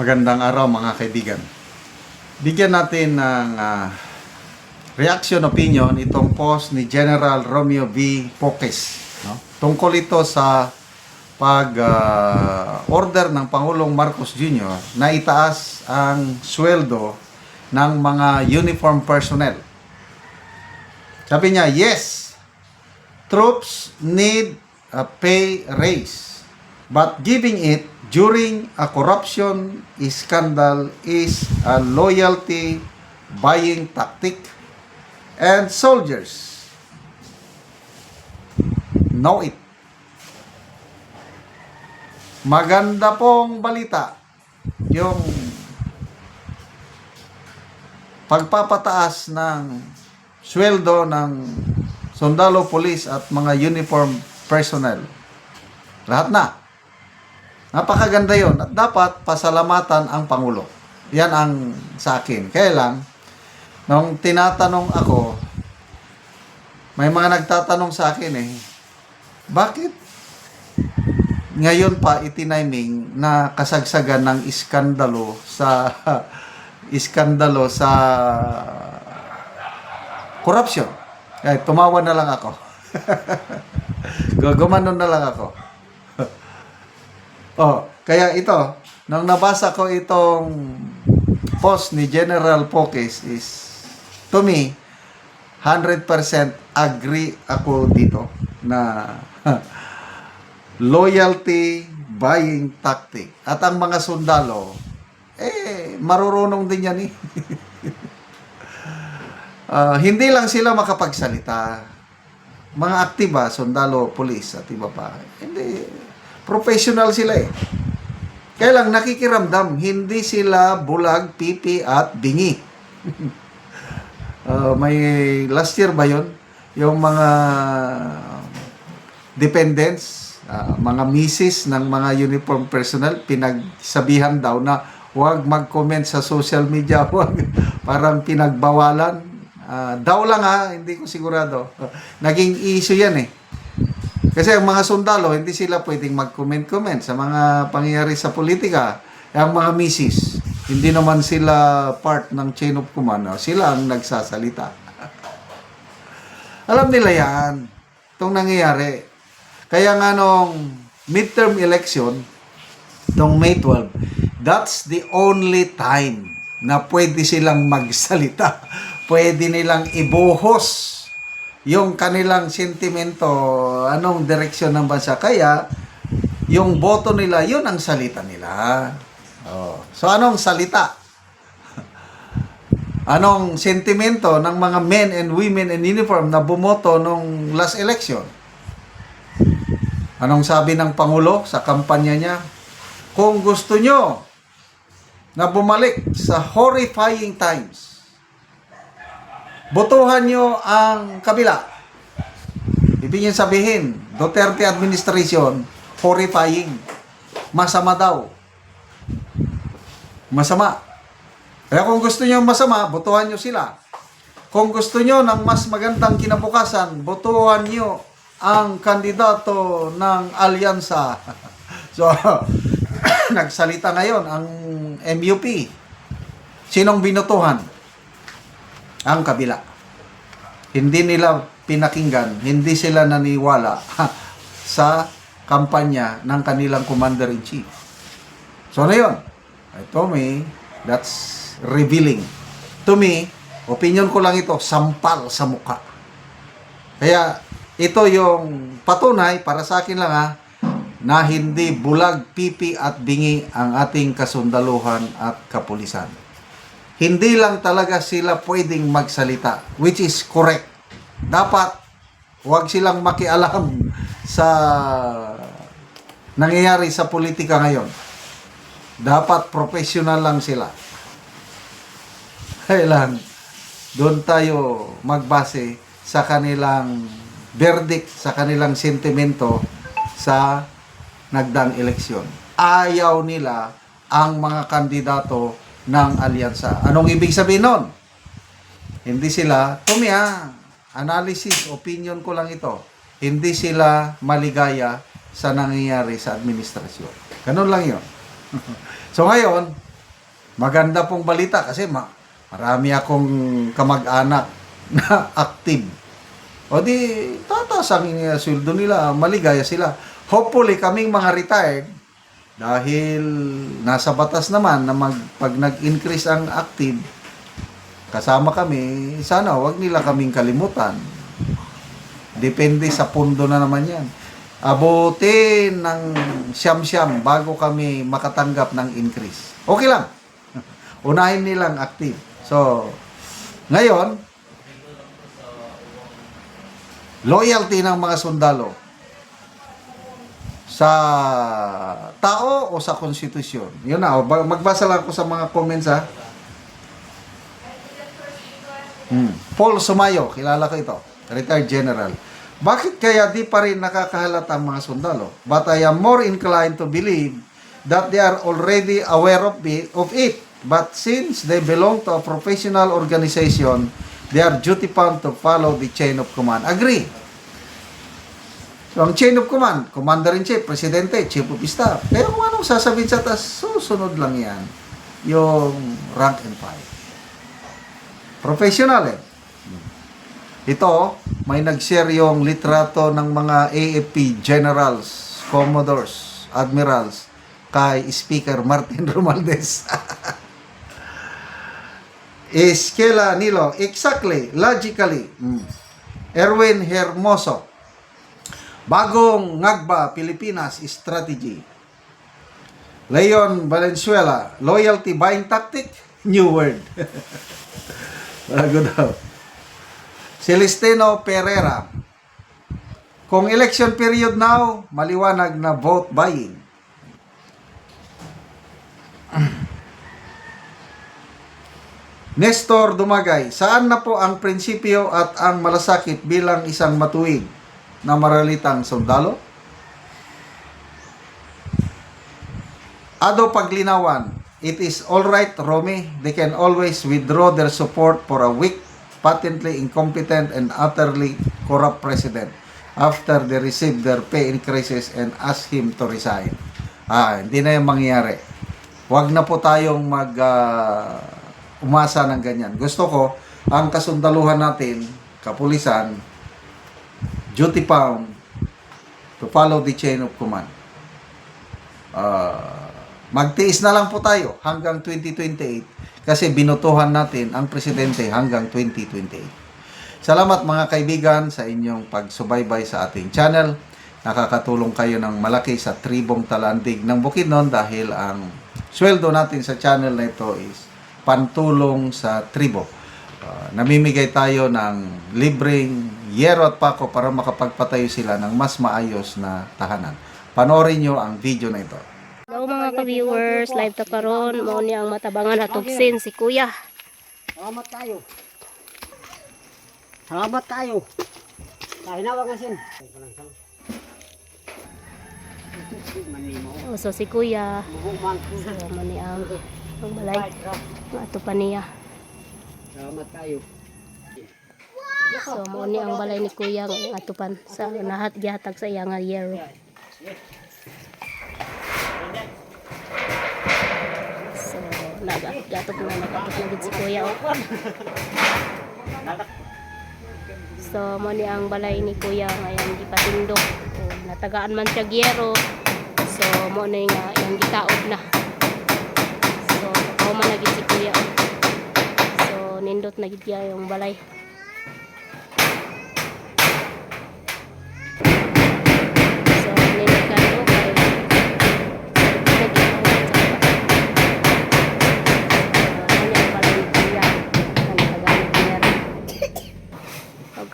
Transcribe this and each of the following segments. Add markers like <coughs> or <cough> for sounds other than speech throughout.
Magandang araw mga kaibigan. Bigyan natin ng ah, reaction opinion itong post ni General Romeo V. Poques. No? Tungkol ito sa pag ah, ng Pangulong Marcos Jr. na itaas ang sweldo ng mga uniform personnel. Sabi niya, yes, troops need a pay raise. But giving it during a corruption scandal is a loyalty buying tactic. And soldiers know it. Maganda pong balita yung pagpapataas ng sweldo ng sundalo, police at mga uniform personnel. Lahat na. Napakaganda yon at dapat pasalamatan ang Pangulo. Yan ang sa akin. Kaya lang, nung tinatanong ako, may mga nagtatanong sa akin eh, bakit ngayon pa itiniming na kasagsagan ng iskandalo sa <laughs> iskandalo sa corruption. Ay, tumawa na lang ako. <laughs> Gumanon na lang ako. Oh, kaya ito, nang nabasa ko itong post ni General Poques is, to me, 100% agree ako dito na <laughs> loyalty buying tactic. At ang mga sundalo, eh, marurunong din yan eh. <laughs> Ah, hindi lang sila makapagsalita. Mga aktiba, sundalo, polis, at iba pa. Hindi, professional sila eh. Kaya lang nakikiramdam, hindi sila bulag, pipi, at bingi. Ah, <laughs> may last year ba yon Yung mga dependents, ah, mga misis ng mga uniform personnel, pinagsabihan daw na huwag mag-comment sa social media, <laughs> huwag parang pinagbawalan. Ah, daw lang ha, hindi ko sigurado. <laughs> Naging issue yan eh. Kasi ang mga sundalo, hindi sila pwedeng mag-comment-comment sa mga pangyayari sa politika. Ang mga misis, hindi naman sila part ng chain of command. no? Sila ang nagsasalita. Alam nila yan. Itong nangyayari. Kaya nga nung midterm election, itong May 12, that's the only time na pwede silang magsalita. <laughs> Pwede nilang ibuhos yung kanilang sentimento, anong direksyon ng bansa. Kaya, yung boto nila, yun ang salita nila. Oh. So, anong salita? <laughs> Anong sentimento ng mga men and women in uniform na bumoto nung last election? Anong sabi ng Pangulo sa kampanya niya? Kung gusto nyo na bumalik sa horrifying times, botohan nyo ang kabila. Ibig sabihin, Duterte administration, horrifying. Masama daw. Masama. Kaya kung gusto nyo masama, botohan nyo sila. Kung gusto nyo ng mas magandang kinabukasan, botohan nyo ang kandidato ng alyansa. <laughs> So, <coughs> nagsalita ngayon ang MUP. Sinong binutuhan? Ang kabila. Hindi nila pinakinggan, hindi sila naniwala <laughs> sa kampanya ng kanilang commander-in-chief. So, na yun. To me, that's revealing. To me, opinion ko lang ito, sampal sa muka. Kaya, ito yung patunay, para sa akin lang ha, na hindi bulag, pipi at bingi ang ating kasundaluhan at kapulisan. Hindi lang talaga sila pwedeng magsalita, which is correct. Dapat, huwag silang makialam <laughs> sa nangyayari sa politika ngayon. Dapat professional lang sila. Kailan, doon tayo magbase sa kanilang verdict, sa kanilang sentimento sa nagdang eleksyon. Ayaw nila ang mga kandidato ng alyansa. Anong ibig sabihin nun? Hindi sila, tumya, analysis, opinion ko lang ito. Hindi sila maligaya sa nangyayari sa administrasyon. Ganun lang yon. <laughs> so ngayon, Maganda pong balita kasi ma marami akong kamag-anak <laughs> na active. O di, tataas ang sweldo nila, maligaya sila. Hopefully, kaming mga retired, dahil nasa batas naman na mag, pag nag-increase ang active, kasama kami, sana wag nila kaming kalimutan. Depende sa pundo na naman yan. Abutin ng siyam-siyam bago kami makatanggap ng increase. Okay lang. <laughs> Unahin nilang active. So, ngayon, loyalty ng mga sundalo sa tao o sa konstitusyon. Yun na, o, ba- magbasa lang ako sa mga comments ha. Hmm. Paul Sumayo, kilala ko ito, retired general. Bakit kaya di pa rin nakakahalata ang mga sundalo? But I am more inclined to believe that they are already aware of it, of it. But since they belong to a professional organization, they are duty bound to follow the chain of command. Agree. So, ang chain of command, commander-in-chief, presidente, chief of staff. Kaya kung anong sasabihin sa taas, susunod lang yan. Yung rank and file. Professional eh. Ito, may nag-share yung litrato ng mga AFP generals, commodores, admirals kay Speaker Martin <laughs> Romualdez. Iskela Nilo, exactly, logically. Mm. Erwin Hermoso, Bagong Ngagba Pilipinas Strategy. Leon Valenzuela, Loyalty Buying Tactic, <laughs> New Word. <laughs> Bago daw. Celestino Pereira. Kung election period now, maliwanag na vote buying. <clears throat> Nestor Dumagay, saan na po ang prinsipyo at ang malasakit bilang isang matuwid na maralitang sundalo? Ado Paglinawan, it is all right, Romy. They can always withdraw their support for a weak, patently incompetent, and utterly corrupt president after they receive their pay increases and ask him to resign. Ah, hindi na yung mangyayari. Huwag na po tayong mag ah, umasa ng ganyan. Gusto ko, ang kasundaluhan natin, kapulisan, duty bound to follow the chain of command. Ah, magtiis na lang po tayo hanggang 2028 kasi binutuhan natin ang presidente hanggang 2028. Salamat mga kaibigan sa inyong pagsubaybay sa ating channel. Nakakatulong kayo ng malaki sa tribong talandig ng Bukidnon dahil ang sweldo natin sa channel na ito is pantulong sa tribo. Ah, namimigay tayo ng libreng yero at pako para makapagpatayo sila ng mas maayos na tahanan. Panoorin nyo ang video na ito. Hello mga ka-viewers, live ta karon mao ni ang matabangan hatugsin si Kuya. Salamat tayo. Salamat tayo. Dahil na wag sin. O, so si Kuya, mo ni ang ang balay. Ato pa niya. Salamat tayo. So mo ni ang balay ni Kuya ang atupan sa nahat gihatag sa iya nga yero. So naga gatop na nagatop na gid si Kuya. oh. So mo ni ang balay ni Kuya ngayon gipatindog. O, natagaan man siya gyero. So mo na nga yung gitaod na. So ako man na gid si Kuya. oh. So nindot na gid yung balay.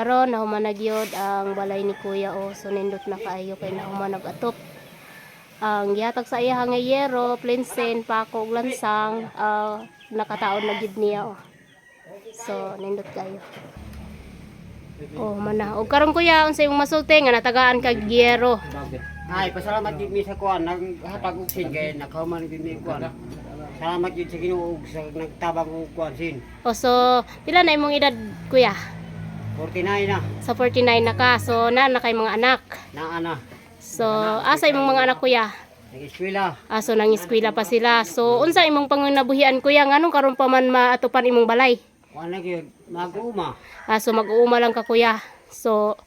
Karon na humanagyod ang balay ni Kuya o so nindot na kaayo kay na humanag atop ang gihatag sa iya nga yero, plinsen, pako, ug lansang, ah, nakataon na gid niya o. So nindot kayo. Oh, mana. Og karon kuya, unsa imong masulti nga natagaan kag gyero? Ay, pasalamat gid mi sa kuan naghatag og sin kay nakahuman gid mi kuan. Salamat gid sa Ginoo sa nagtabang og kuan sin. O so, pila na imong edad kuya? 49 na. Sa 49 na ka. So, na na kay mga anak. Na ana. So, asa imong mga anak kuya? Nag-eskwela. Aso nang eskwela pa sila. So unsa imong panginabuhian kuya nganong karon pa man maatupan imong balay? Na gyud mag-uma. Ah, so mag-uuma lang ka kuya. So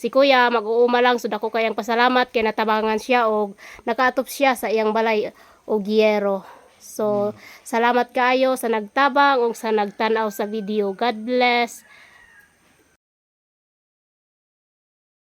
si kuya mag-uuma lang so dako kayang pasalamat kay natabangan siya og nakaatop siya sa iyang balay og yero. So salamat kaayo sa nagtabang ug sa nagtan-aw sa video. God bless.